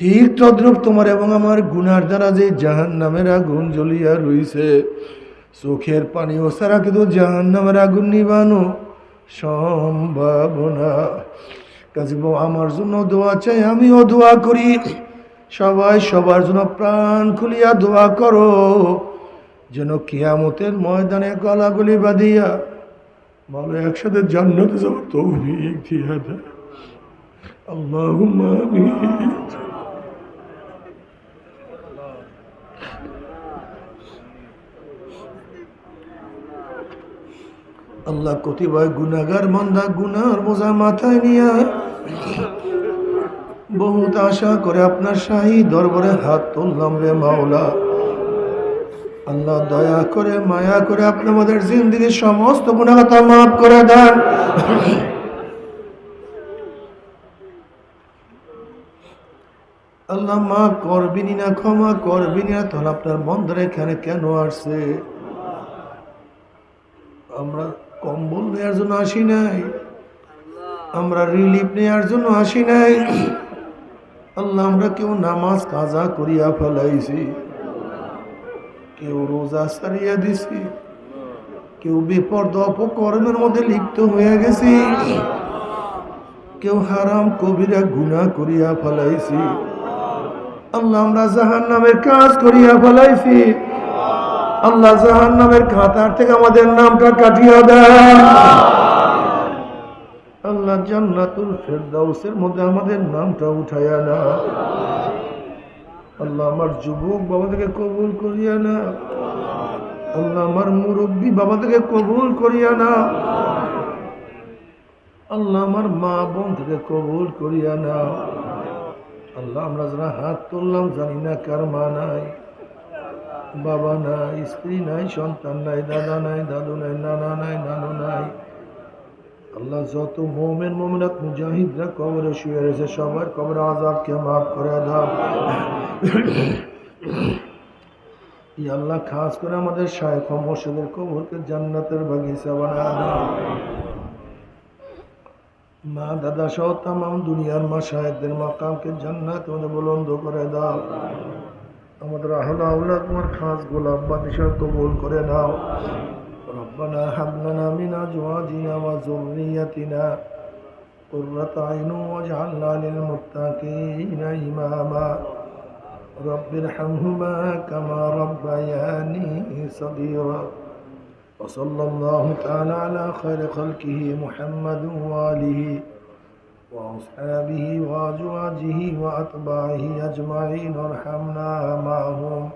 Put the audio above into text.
ঠিক তদ্রুপ তোমার এবং আমার গুনার দ্বারা যে জাহান নামের আগুন জ্বলিয়া রইছে, চোখের পানিও সারা কিন্তু জাহান নামের আগুন নিবানো সম্ভাবনা কাজে আমার জন্য দোয়া চাই, আমিও দোয়া করি। সবাই সবার জন্য প্রাণ খুলিয়া দোয়া করো, যেন কিয়ামতের ময়দানে গলাগুলি বাঁধিয়া ভালো একসাথে জান্নাতে যাওয়ার তৌফিক দিয়া দেয়। আল্লাহ কতিবায় গুনাগার মন্দা গুনার বোঝা মাথায় নিয়ে বহুত আশা করে আপনার শাহী দরবারে হাত তুললাম রে মাওলা। আল্লাহ দয়া করে, মায়া করে আপনি আমাদের জিন্দিগির সমস্ত গুণাগতা মাফ করে দেন। আল্লাহ মা করবিনি না, ক্ষমা করবিনি না, তাহলে আপনার বন্ধুর এখানে কেন আসছে? আমরা কম্বল নেওয়ার জন্য আসি নাই। আমরা রিলিফ নেওয়ার জন্য আসি নাই। আল্লাহ, আমরা কেউ নামাজ কাজা করিয়া ফেলাইছি। কেউ রোজা সারিয়া দিছি। কেউ বিপর্দ অপকর্মের মধ্যে লিপ্ত হয়ে গেছি। কেউ হারাম কবিরা গুনাহ করিয়া ফেলাইছি। আল্লাহ, আমরা জাহান নামের কাজ করিয়া ফেলাইছি। আল্লাহ জাহান নামের খাতার থেকে আমাদের নামটা কাটিয়া দেয় আল্লাহ জান্নাতুল ফেরদাউসের মধ্যে আমাদের নামটা উঠাইয়া না আল্লাহ আমার যুবক বাবা থেকে কবুল করিয়া না আল্লাহ আমার মুরব্বী বাবা থেকে কবুল করিয়া না আল্লাহ আমার মা বোন থেকে কবুল করিয়া না আল্লাহ আমরা যারা হাত তুললাম জানি না কার মা নাই। বাবা নাই, স্ত্রী নাই, সন্তান নাই, দাদা নাই, দাদু নাই, নানা নাই, নানু নাই। আল্লাহ যত মোমেন, মোমেনাত মুজাহিদরা কবরে শুয়ে রয়েছে, সবার কবর আজাবকে মাফ করে দাও। ই আল্লাহ খাস করে আমাদের শায়খ মোর্শেদের কবরকে জান্নাতের বাগিচা বানা দাও। মা, দাদা সহ তাম দুনিয়ার মা শাহেকদের মাকামকে জান্নাত আমাদের বুলন্দ করে দাও। আমাদের আহলা আউলা তোমার খাস গোলাপ বাদিশা কবুল করে নাও ربنا هب لنا من ازواجنا وذريتنا قرة عين واجعلنا للمتقين اماما رب ارحمهما كما ربياني صغيرا وصلى الله تعالى على خير خلقه محمد واله وأصحابه وأزواجه وأتباعه أجمعين وارحمنا معهم.